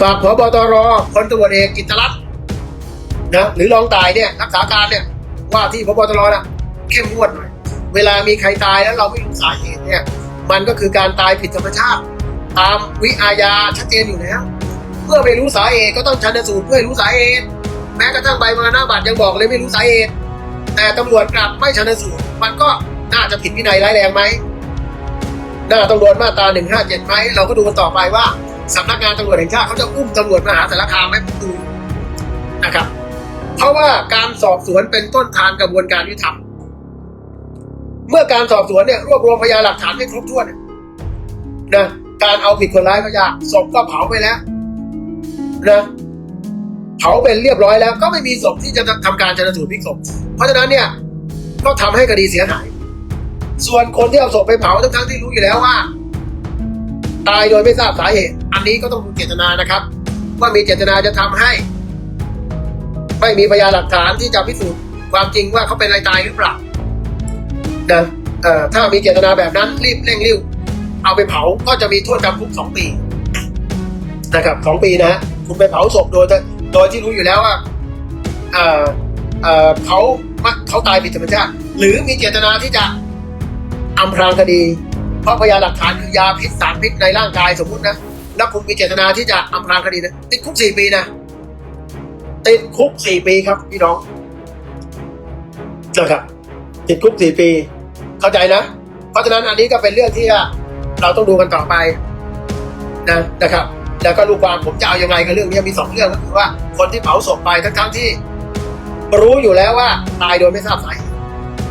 ฝากพบตรพลตำรวจเอกกิตรัตน์นะหรือรองตายเนี่ยรักษาการเนี่ยว่าที่พบตรนะเข้มงวดหน่อยเวลามีใครตายแล้วเราไม่รู้สาเหตุเนี่ยมันก็คือการตายผิดธรรมชาติ ตามวิอาญาชัดเจนอยู่แล้วเมื่อไม่รู้สาเหตุก็ต้องชันสูตรเพื่อรู้สาเหตุแม้กระทั่งใบมรณบัตรยังบอกเลยไม่รู้สาเหตุ แต่ตำรวจกลับไม่ชันสูตร มันก็น่าจะผิดวินัยร้ายแรงไหมน่าต้องโดนมาตรา157ไหมเราก็ดูกันต่อไปว่า สำนักงานตำรวจแห่งชาติเขาจะอุ้มตำรวจมหาสารคามไหมผมดูนะครับ เพราะว่าการสอบสวนเป็นต้นทางกระบวนการยุติธรรมเมื่อการสอบสวนเนี่ยรวบรวมพยานหลักฐานไม่ครบถ้วนนะการเอาผิดคนร้ายก็ยากศพก็เผาไปแล้วนะเผาเป็นเรียบร้อยแล้ว ก็ไม่มีศพที่จะทำการชันสูตรพลิกศพเพราะฉะนั้นเนี่ยก็ทำให้คดีเสียหาย ส่วนคนที่เอาศพไปเผาทั้งทั้งๆที่รู้อยู่แล้วว่า ตายโดยไม่ทราบสาเหตุ นี้ก็ต้องดูเจตนานะครับ ว่ามีเจตนาจะทำให้ ไม่มีพยานหลักฐานที่จะพิสูจน์ความจริงว่าเขาเป็นอะไรตายหรือเปล่านะถ้ามีเจตนาแบบนั้นรีบเร่งรีบเอาไปเผาก็จะมีโทษจำคุกสองปีนะครับสองปีนะฮะคุณไปเผาศพโดยโดยที่รู้อยู่แล้วว่าเออเออเขาเขาตายผิดธรรมชาติ หรือมีเจตนาที่จะอำพรางคดี เพราะพยานหลักฐานคือยาพิษสารพิษในร่างกายสมมุตินะ แล้วคุณมีเจตนาที่จะอำพรางคดีนะติดคุกสี่ปีนะติดคุกสี่ปีครับพี่น้องนะครับติดคุกสี่ปี เข้าใจนะ เพราะฉะนั้นอันนี้ก็เป็นเรื่องที่เราต้องดูกันต่อไปนะนะครับ แล้วก็ลูกความผมจะเอาอยังไงกับเรื่องนี้มีสองเรื่องก็คือว่าคนที่เผาศพไปทั้งทั้งๆที่ รู้อยู่แล้วว่าตายโดยไม่ทราบสาเหตุ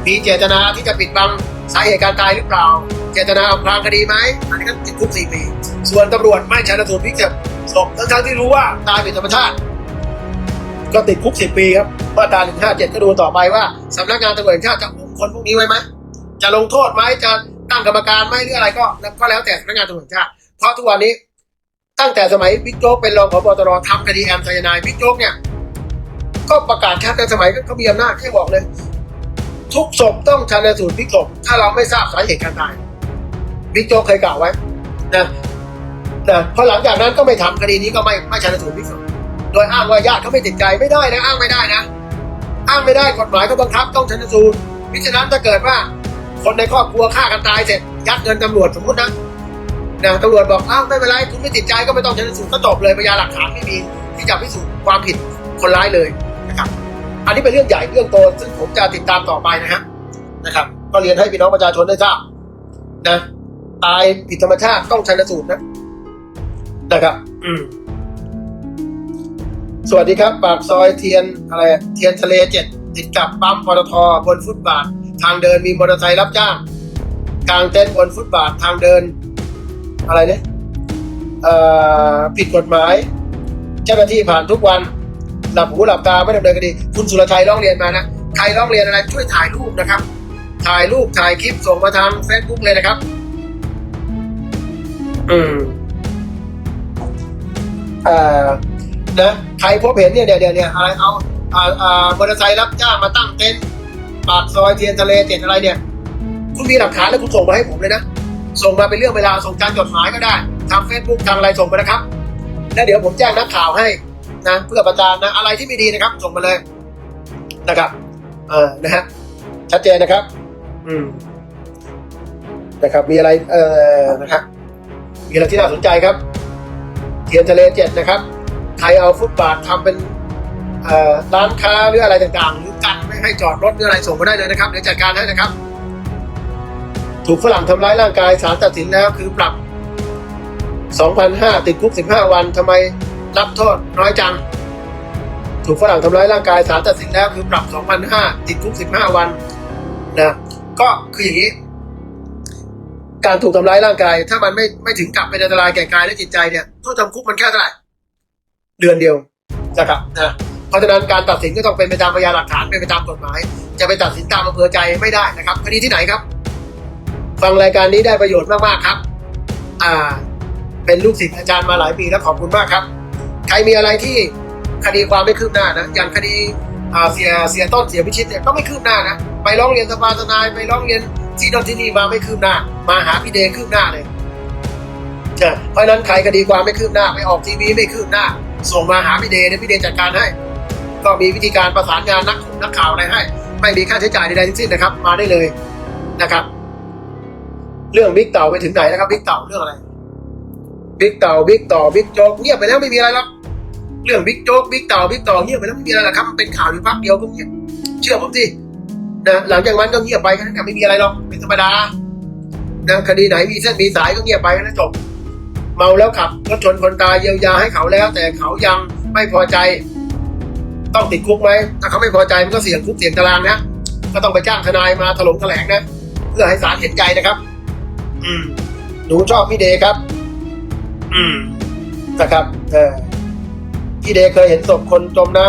มีเจตนาที่จะปิดบังสาเหตุการตายหรือเปล่า เจตนาอำพรางคดีไหมอันนี้ก็ติดคุกสี่ปี ส่วนตำรวจไม่ชันสูตรพลิกศพทั้งทั้งๆที่รู้ว่าตายผิดธรรมชาติ ก็ติดคุกสิบปีครับมาตราหนึ่งห้าเจ็ดก็ดูต่อไปว่าสำนักงานตำรวจชาติจะอุ้มคนพวกนี้ไว้ไหมจะลงโทษไหมจะตั้งกรรมการไหมหรืออะไรก็ก็แล้วแต่สำนักงานตำรวจชาติ เพราะทุกวันนี้ตั้งแต่สมัยบิ๊กโจ๊กเป็นรองผบตรทำคดีแอมไซยานายบิ๊กโจ๊กเนี่ยก็ประกาศชัดในสมัยเขามีอำนาจแค่บอกเลย ทุกศพต้องชันสูตรพลิกศพถ้าเราไม่ทราบสาเหตุการตายบิ๊กโจ๊กเคยกล่าวไว้นะ นะพอหลังจากนั้นก็ไม่ทำคดีนี้ก็ไม่ไม่ชันสูตรพลิกศพโดยอ้างว่าญาติเขาไม่ติดใจไม่ได้นะอ้างไม่ได้นะ อ้างไม่ได้กฎหมายก็บังคับต้องชันสูตรมิฉะนั้นถ้าเกิดว่า คนในครอบครัวฆ่ากันตายเสร็จยัดเงินตำรวจสมมตินะนะตำรวจบอกอ้าวไม่เป็นไรคุณไม่ติดใจก็ไม่ต้องชันสูตรก็จบเลยพยานหลักฐานไม่มีที่จะพิสูจน์ความผิดคนร้ายเลยนะครับ อันนี้เป็นเรื่องใหญ่เรื่องโตซึ่งผมจะติดตามต่อไปนะฮะนะครับ ก็เรียนให้พี่น้องประชาชนได้ทราบนะตายผิดธรรมชาติต้องชันสูตรนะ นะครับ อืมสวัสดีครับ ปากซอยเทียนอะไร เทียนทะเลเจ็ดติดกับปั๊มปตทบนฟุตบาท ทางเดินมีมอเตอร์ไซค์รับจ้างกลางเต็นท์บนฟุตบาททางเดิน อะไรเนี่ยเอ่อผิดกฎหมาย เจ้าหน้าที่ผ่านทุกวัน หลับหูหลับตาไม่ดำเนินคดี คุณสุรชัยร้องเรียนมานะ ใครร้องเรียนอะไรช่วยถ่ายรูปนะครับ ถ่ายรูปถ่ายคลิปส่งมาทางเฟซบุ๊กเลยนะครับ อืม เอ่อนะใครพบเห็นเนี่ยเดี๋ยวเดี๋ยวเนี่ยอะไรเอาอ่าอ่ามอเตอร์ไซค์รับจ้างมาตั้งเต็นท์ปากซอยเทียนทะเลเจ็ดอะไรเนี่ย คุณมีหลักฐานแล้วคุณส่งมาให้ผมเลยนะ ส่งมาเป็นเรื่องเวลาส่งการจดหมายก็ได้ทางเฟซบุ๊กทางอะไรส่งมานะครับ แล้วเดี๋ยวผมแจ้งนักข่าวให้นะเพื่อประจานนะอะไรที่ไม่ดีนะครับ ส่งมาเลยนะครับ เออนะฮะชัดเจนนะครับ อืมนะครับ มีอะไรเออนะครับมีอะไรที่น่าสนใจครับ เทียนทะเลเจ็ดนะครับ ใครเอาฟุตบาททำเป็นร้านค้าหรืออะไรต่างๆ หรือกันไม่ให้จอดรถหรืออะไรส่งมาได้เลยนะครับเดี๋ยวจัดการให้นะครับ ถูกฝรั่งทำร้ายร่างกายศาลตัดสินแล้วคือปรับ 2,500ติดคุก 15 วันทำไมรับโทษน้อยจัง ถูกฝรั่งทำร้ายร่างกายศาลตัดสินแล้วคือปรับ 2,500ติดคุก 15 วันนะก็คืออย่างนี้ การถูกทำร้ายร่างกาย ถ้ามันไม่ไม่ถึงกับเป็นอันตรายแก่กายและจิตใจเนี่ยโทษจำคุกมันแค่เท่าไหร่เดือนเดียวนะครับนะเพราะฉะนั้นการตัดสินก็ต้องเป็นไปตามพยานหลักฐานเป็นไปตามกฎหมาย จะไปตัดสินตามอำเภอใจไม่ได้นะครับคดีที่ไหนครับ ฟังรายการนี้ได้ประโยชน์มากๆครับ อ่า เป็นลูกศิษย์อาจารย์มาหลายปีแล้วขอบคุณมากครับ ใครมีอะไรที่คดีความไม่คืบหน้านะอย่างคดีอ่าเสียเสียต้นเสียพิชิตเนี่ยก็ไม่คืบหน้านะไปร้องเรียนสภาทนายไปร้องเรียน ที่นั่นที่นี่มาไม่คืบหน้า มาหาพี่เดคืบหน้าเลยเพราะนั้นใครคดีความไม่คืบหน้าไปออกทีวีไม่คืบหน้า ส่งมาหาพี่เดย์เดี๋ยพี่เดย์จัดการให้ ก็มีวิธีการประสานงานนักนักข่าวอะไรให้ ไม่มีค่าใช้จ่ายใดๆทั้งสิ้นนะครับ มาได้เลยนะครับ เรื่องบิ๊กเต่าไปถึงไหนนะครับบิ๊กเต่าเรื่องอะไรบิ๊กเต่าบิ๊กต่อบิ๊กโจ๊กเงียบไปแล้วไม่มีอะไรหรอกเรื่องบิ๊กโจ๊กบิ๊กเต่าบิ๊กต่อเงียบไปแล้วไม่มีอะไรหรอกครับมันเป็นข่าวอยู่พักเดียวก็เงียบเชื่อผมสิ นะหลังจากนั้นก็เงียบไปกันนั้นไม่มีอะไรหรอกเป็นธรรมดานะคดีไหนมีเส้นมีสายก็เงียบไปกันนจบ เมาแล้วขับรถชนคนตายเยียวยาให้เขาแล้ว แต่เขายังไม่พอใจ ต้องติดคุกไหมถ้าเขาไม่พอใจมันก็เสี่ยงคุกเสี่ยงตารางนะก็ต้องไปจ้างทนายมาถลงแถลงนะเพื่อให้ศาลเห็นใจนะครับ อืมหนูชอบพี่เดครับ อืมนะครับเออพี่เดเคยเห็นศพคนจมน้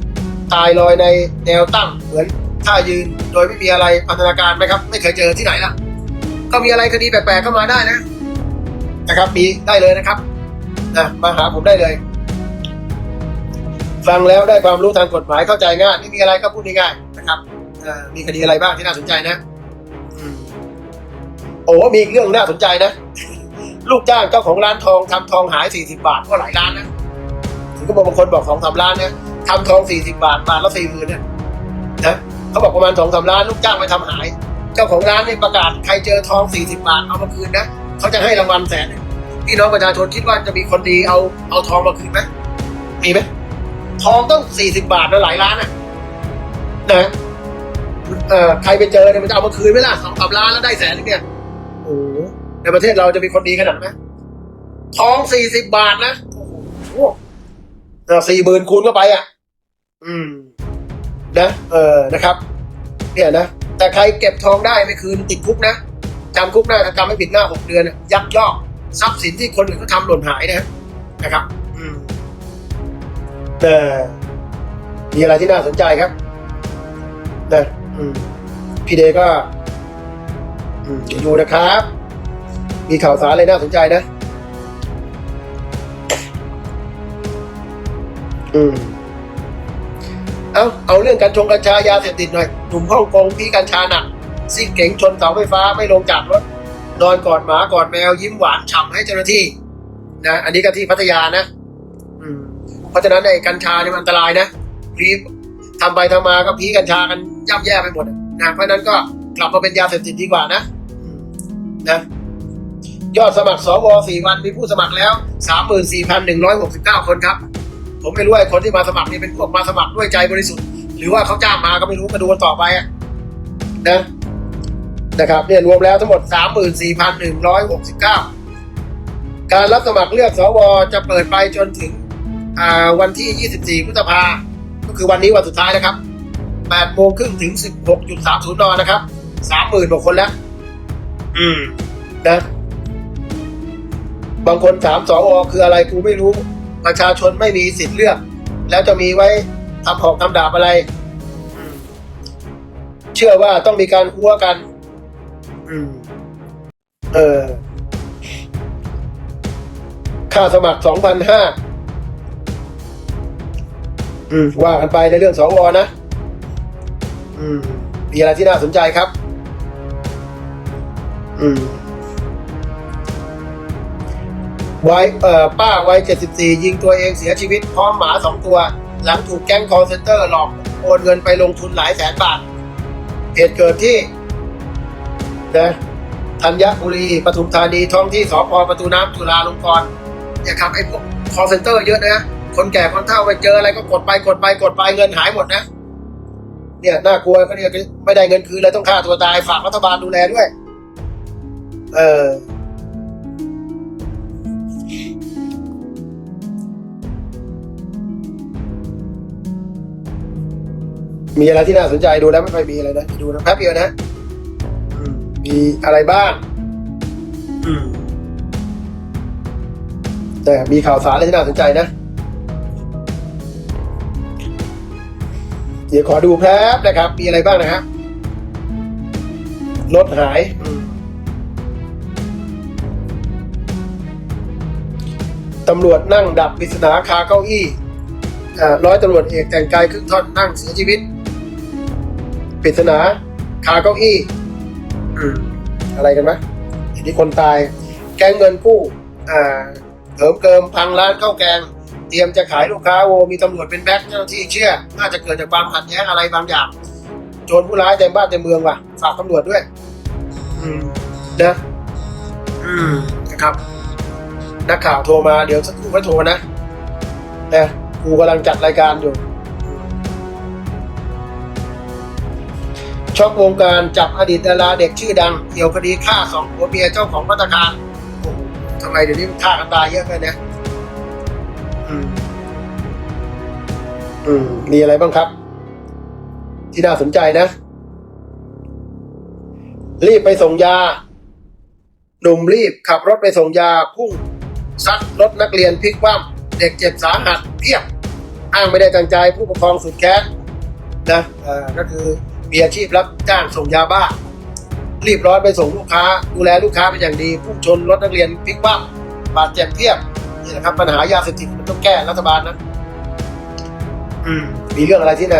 ำตายลอยในแนวตั้งเหมือน ท่ายืนโดยไม่มีอะไรพัฒนาการไหมครับ ไม่เคยเจอที่ไหนละก็มีอะไรคดีแปลกๆเข้ามาได้นะ นะครับ มีได้เลยนะครับนะมาหาผมได้เลย ฟังแล้วได้ความรู้ทางกฎหมายเข้าใจง่ายไม่มีอะไรก็พูดง่ายๆนะครับมีคดีอะไรบ้างที่น่าสนใจนะโอ้มีอีเรื่องน่าสนใจนะ ลูกจ้างเจ้าของร้านทองทำทองหายสี่สิบาทก็หลายล้านนะถึงก็บอกบางคนบอกสองสามล้านนะทำทองสี่สิบาทบาทละสี่หมื่นเนี่ย เขาบอกประมาณสองสามล้านลูกจ้างไปทำหาย เจ้าของร้านเนี่ยประกาศใครเจอทองสี่สิบาทเอามาคืนนะเขาจะให้รางวัลแสนพี่น้องประชาชนคิดว่าจะมีคนดีเอาเอาทองมาคืนไหมมีไหมทองต้องสี่สิบาทนะหลายล้านนะนะเอ่อใครไปเจอเนี่ยมันจะเอามาคืนไหมล่ะสองสามล้านแล้วได้แสนนึงเนี่ยโอ้ในประเทศเราจะมีคนดีขนาดไหมทองสี่สิบาทนะโอ้โหสี่หมื่นคูณเข้าไปอะ อืม นะเออนะครับเนี่ยนะแต่ใครเก็บทองได้ไม่คืนติดคุกนะจำคุกหน้าจำไม่ผิดหน้าหกเดือนยักยอกทรัพย์สินที่คนอื่นเขาทำหล่นหายนะนะครับอืมเออมีอะไรที่น่าสนใจครับนะอืมพี่เดก็อืมอยู่ดูนะครับ มีข่าวสารอะไรน่าสนใจนะ อืม เอาเอาเรื่องกัญชงกัญชายาเสพติดหน่อยหนุ่มฮ่องกงพี่กัญชาหนักซิ่งเก๋งชนเสาไฟฟ้าไม่ลงจากรถ นอนกอดหมากอดแมวยิ้มหวานฉ่ำให้เจ้าหน้าที่นะอันนี้ก็ที่พัทยานะอืมเพราะฉะนั้นไอ้กัญชาเนี่ยมันอันตรายนะพีทำไปทำมาก็พีกัญชากันย่ำแย่ไปหมดนะเพราะนั้นก็กลับมาเป็นยาเสพติดดีกว่านะนะยอดสมัครสวสี่วันมีผู้สมัครแล้วสามหมื่นสี่พันหนึ่งร้อยหกสิบเก้าคนครับ ผมไม่รู้ไอ้คนที่มาสมัครนี่เป็นพวกมาสมัครด้วยใจบริสุทธิ์ หรือว่าเขาจ้างมาก็ไม่รู้มาดูกันต่อไปนะนะครับเนี่ยรวมแล้วทั้งหมดสามหมื่นสี่พันหนึ่งร้อยหกสิบเก้าการรับสมัครเลือกสวจะเปิดไปจนถึงวันที่ 24พฤษภาก็คือวันนี้วันสุดท้ายนะครับ8โมงครึ่งถึง 16.30นนะครับ 30,000กว่าคนแล้ว อืมนะบางคนถามสวคืออะไรกูไม่รู้ ประชาชนไม่มีสิทธิ์เลือก แล้วจะมีไว้ทำหอกทำดาบอะไร เชื่อว่าต้องมีการหัวกันอเออ ค่าสมัคร2,500อืมว่ากันไปในเรื่องสวนะอืมมีอะไรที่น่าสนใจครับ อืม วัยเอ่อป้าวัย 74 ยิงตัวเองเสียชีวิตพร้อมหมาสองตัว หลังถูกแก๊งคอร์เซนเตอร์หลอกโอนเงินไปลงทุนหลายแสนบาทเหตุเกิดที่นะธัญบุรีปทุมธานีท้องที่สพประตูน้ำจุฬาลงกรณ์เนี่ยครับไอ้พวกคอร์เซนเตอร์เยอะนะคนแก่คนเฒ่าไปเจออะไรก็กดไปกดไปกดไปเงินหายหมดนะ เนี่ยน่ากลัวก็เนี่ยไม่ได้เงินคืนเลยต้องฆ่าตัวตายฝากรัฐบาลดูแลด้วย เออ มีอะไรที่น่าสนใจดูแล้วไม่ค่อยมีอะไรนะดูนะแป๊บเดียวนะมีอะไรบ้างแต่มีข่าวสารอะไรที่น่าสนใจนะ เดี๋ยวขอดูแป๊บนะครับ มีอะไรบ้างนะฮะรถหายตำรวจนั่งดับปริศนาคาเก้าอี้ร้อยตำรวจเอกแต่งกายครึ่งท่อนนั่งเสียชีวิต ปริศนาคาเก้าอี้อืมอะไรกันไหมทีนี้คนตาย แก๊งเงินกู้ อ่าเหิมเกิมพังร้านข้าวแกง เตรียมจะขายลูกค้าโวมีตำรวจเป็นแบ็คเจ้าหน้าที่เชื่อ น่าจะเกิดจากความขัดแย้งอะไรบางอย่าง โจรผู้ร้ายเต็มบ้านเต็มเมืองว่ะ ฝากตำรวจด้วย อืมนะอืมนะครับนักข่าวโทรมาเดี๋ยวสักครู่ค่อยโทรนะนะกูกำลังจัดรายการอยู่ ช็อกวงการจับอดีตดาราเด็กชื่อดังเกี่ยวคดีฆ่าสองผัวเมียเจ้าของพัตตาคารโอ้โหทำไมเดี๋ยวนี้มันฆ่ากันตายเยอะไปเนี่ยอืมอืมมีอะไรบ้างครับ ที่น่าสนใจนะ รีบไปส่งยาหนุ่มรีบขับรถไปส่งยาพุ่งซัดรถนักเรียนพลิกคว่ำเด็กเจ็บสาหัสเพียบ อ้างไม่ได้ตั้งใจผู้ปกครองสุดแค้นนะอ่อก็คือ มีอาชีพรับจ้างส่งยาบ้า รีบร้อนไปส่งลูกค้า ดูแลลูกค้าเป็นอย่างดีพุ่งชนรถนักเรียนพลิกคว่ำบาดเจ็บเพียบนี่แหละครับปัญหายาเสพติดมันต้องแก้รัฐบาลนะ อืม มีเรื่องอะไรที่ไหน